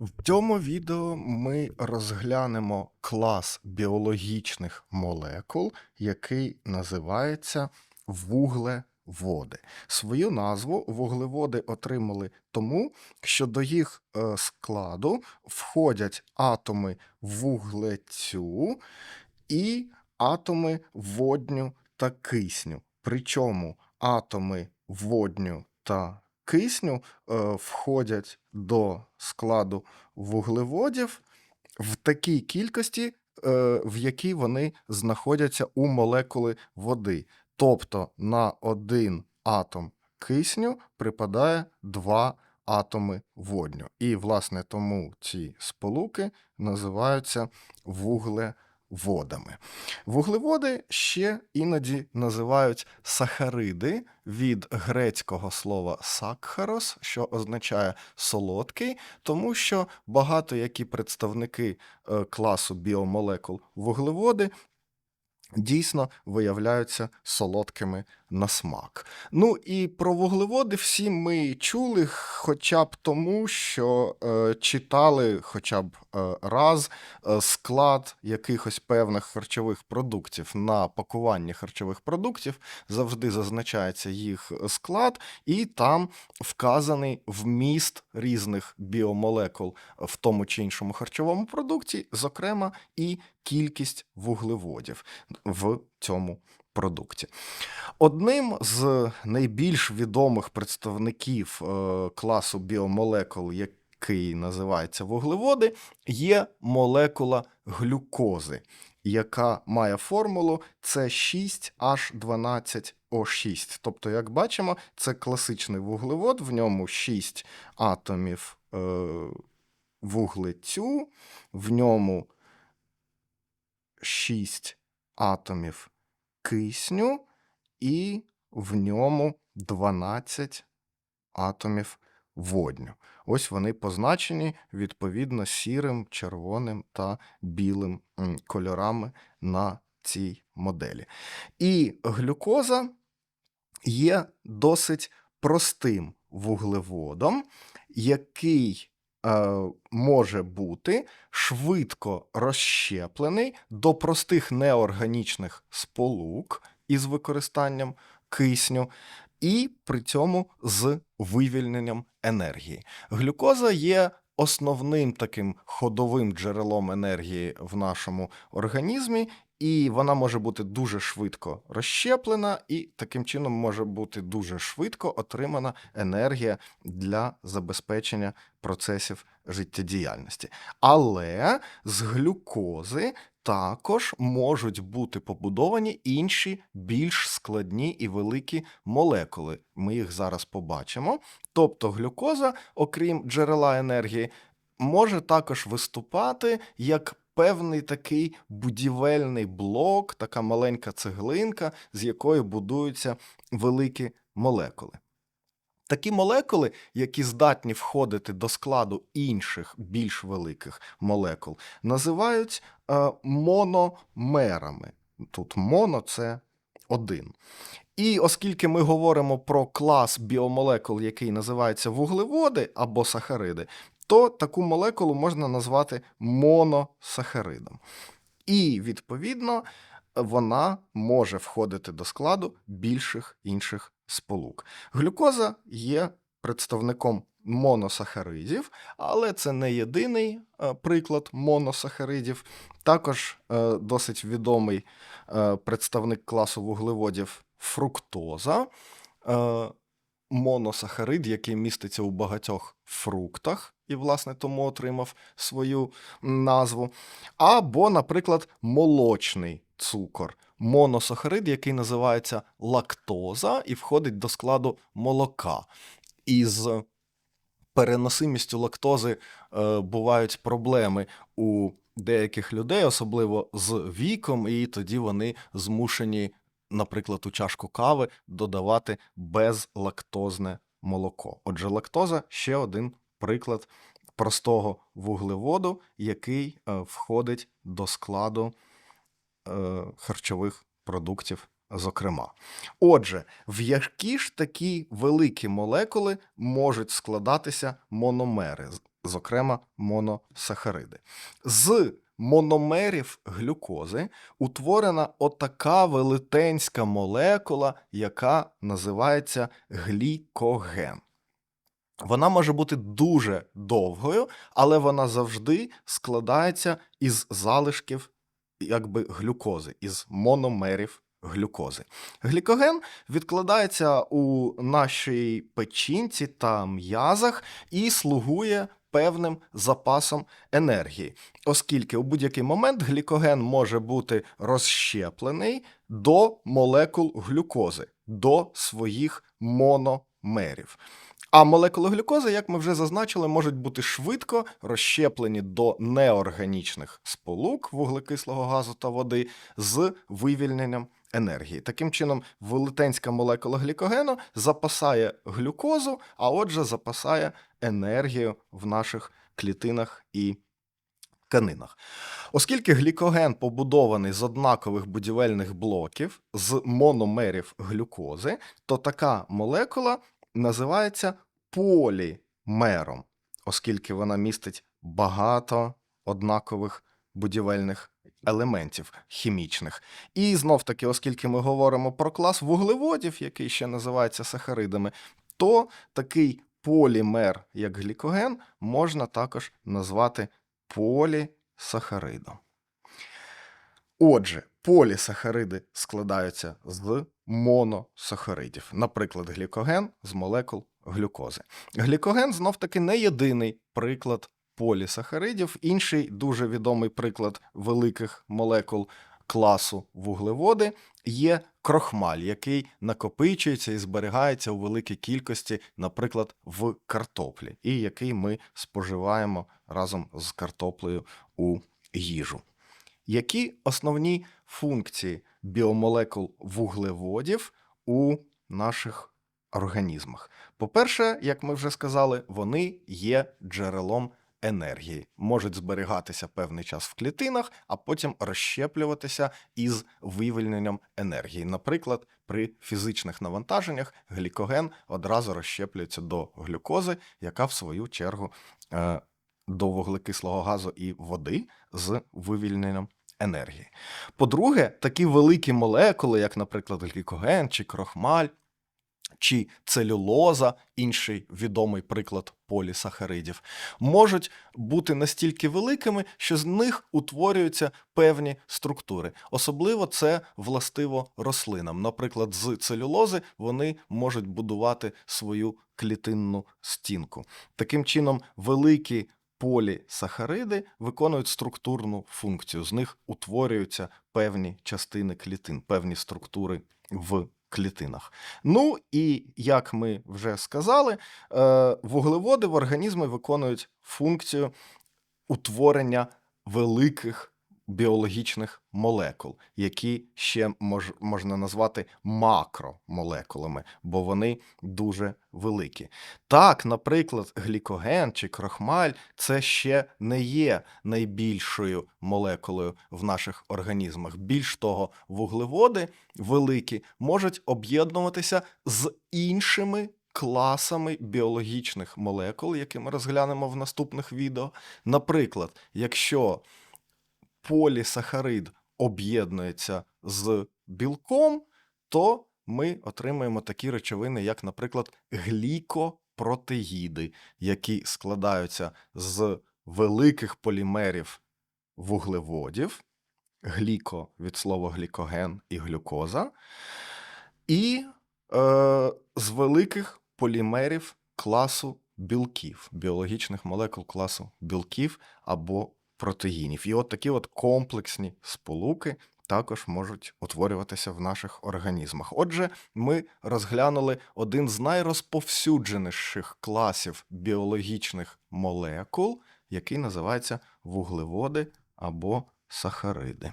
В цьому відео ми розглянемо клас біологічних молекул, який називається вуглеводи. Свою назву вуглеводи отримали тому, що до їх е, складу входять атоми вуглецю і атоми водню та кисню. Причому атоми водню та кисню е, входять до складу вуглеводів в такій кількості, е, в якій вони знаходяться у молекули води. Тобто на один атом кисню припадає два атоми водню. І, власне, тому ці сполуки називаються вуглеводами. Вуглеводи ще іноді називають сахариди від грецького слова сакхарос, що означає солодкий, тому що багато які представники е, класу біомолекул вуглеводи дійсно виявляються солодкими на смак. Ну і про вуглеводи всі ми чули, хоча б тому, що е, читали хоча б е, раз е, склад якихось певних харчових продуктів на пакуванні харчових продуктів завжди зазначається їх склад, і там вказаний вміст різних біомолекул в тому чи іншому харчовому продукті, зокрема і кількість вуглеводів в цьому продукті. Одним з найбільш відомих представників е, класу біомолекул, який називається вуглеводи, є молекула глюкози, яка має формулу С6H12O6. Тобто, як бачимо, це класичний вуглевод, в ньому 6 атомів е, вуглецю, в ньому 6 атомів кисню, і в ньому 12 атомів водню. Ось вони позначені відповідно сірим, червоним та білим кольорами на цій моделі. І глюкоза є досить простим вуглеводом, який може бути швидко розщеплений до простих неорганічних сполук із використанням кисню, і при цьому з вивільненням енергії. Глюкоза є основним таким ходовим джерелом енергії в нашому організмі, і вона може бути дуже швидко розщеплена, і таким чином може бути дуже швидко отримана енергія для забезпечення процесів життєдіяльності. Але з глюкози також можуть бути побудовані інші більш складні і великі молекули. Ми їх зараз побачимо. Тобто глюкоза, окрім джерела енергії, може також виступати як певний такий будівельний блок, така маленька цеглинка, з якої будуються великі молекули. Такі молекули, які здатні входити до складу інших більш великих молекул, називають е, мономерами. Тут моно це один. І оскільки ми говоримо про клас біомолекул, який називається вуглеводи або сахариди, то таку молекулу можна назвати моносахаридом. І, відповідно, вона може входити до складу більших інших сполук. Глюкоза є представником моносахаридів, але це не єдиний е, приклад моносахаридів. Також е, досить відомий е, представник класу вуглеводів фруктоза. Моносахарид, який міститься у багатьох фруктах, і, власне, тому отримав свою назву. Або, наприклад, молочний цукор. Моносахарид, який називається лактоза, і входить до складу молока. Із переносимістю лактози е, бувають проблеми у деяких людей, особливо з віком, і тоді вони змушені, наприклад, у чашку кави додавати безлактозне молоко. Отже, лактоза ще один приклад простого вуглеводу, який е, входить до складу харчових продуктів. Зокрема, отже, в які ж такі великі молекули можуть складатися мономери? Зокрема моносахариди. З мономерів глюкози утворена отака велетенська молекула, яка називається глікоген. Вона може бути дуже довгою, але вона завжди складається із залишків якби глюкози, із мономерів глюкози. Глікоген відкладається у нашій печінці та м'язах і слугує певним запасом енергії, оскільки у будь-який момент глікоген може бути розщеплений до молекул глюкози, до своїх мономерів. А молекули глюкози, як ми вже зазначили, можуть бути швидко розщеплені до неорганічних сполук вуглекислого газу та води з вивільненням енергії. Таким чином, велетенська молекула глікогену запасає глюкозу, а отже, запасає енергію в наших клітинах і тканинах. Оскільки глікоген побудований з однакових будівельних блоків з мономерів глюкози, то така молекула називається полімером, оскільки вона містить багато однакових будівельних елементів хімічних. І знов таки, оскільки ми говоримо про клас вуглеводів, який ще називається сахаридами, то такий полімер, як глікоген, можна також назвати полісахаридом. Отже, полісахариди складаються з моносахаридів, наприклад, глікоген з молекул глюкози. Глікоген знов таки не єдиний приклад полісахаридів. Інший дуже відомий приклад великих молекул класу вуглеводи є крохмаль, який накопичується і зберігається у великій кількості, наприклад, в картоплі, і який ми споживаємо разом з картоплею у їжу. Які основні функції біомолекул вуглеводів у наших організмах? По-перше, як ми вже сказали, вони є джерелом енергії, можуть зберігатися певний час в клітинах, а потім розщеплюватися із вивільненням енергії. Наприклад, при фізичних навантаженнях глікоген одразу розщеплюється до глюкози, яка в свою чергу е, до вуглекислого газу і води з вивільненням енергії. По-друге, такі великі молекули, як, наприклад, глікоген чи крохмаль, чи целюлоза, інший відомий приклад полісахаридів, можуть бути настільки великими, що з них утворюються певні структури. Особливо це властиво рослинам. Наприклад, з целюлози вони можуть будувати свою клітинну стінку. Таким чином, великі полісахариди виконують структурну функцію. З них утворюються певні частини клітин, певні структури в клітинах. Ну і як ми вже сказали, е, вуглеводи в організмі виконують функцію утворення великих біологічних молекул, які ще мож, можна назвати макромолекулами, бо вони дуже великі. Так, наприклад, глікоген чи крохмаль це ще не є найбільшою молекулою в наших організмах. Більш того, вуглеводи великі можуть об'єднуватися з іншими. Класами біологічних молекул, які ми розглянемо в наступних відео. Наприклад, якщо полісахарид об'єднується з білком, то ми отримаємо такі речовини, як, наприклад, глікопротеїди, які складаються з великих полімерів вуглеводів, гліко від слова глікоген і глюкоза, і е, з великих полімерів класу білків, біологічних молекул класу білків або протеїнів. І от такі от комплексні сполуки також можуть утворюватися в наших організмах. Отже, ми розглянули один з найрозповсюдженіших класів біологічних молекул, який називається вуглеводи або сахариди.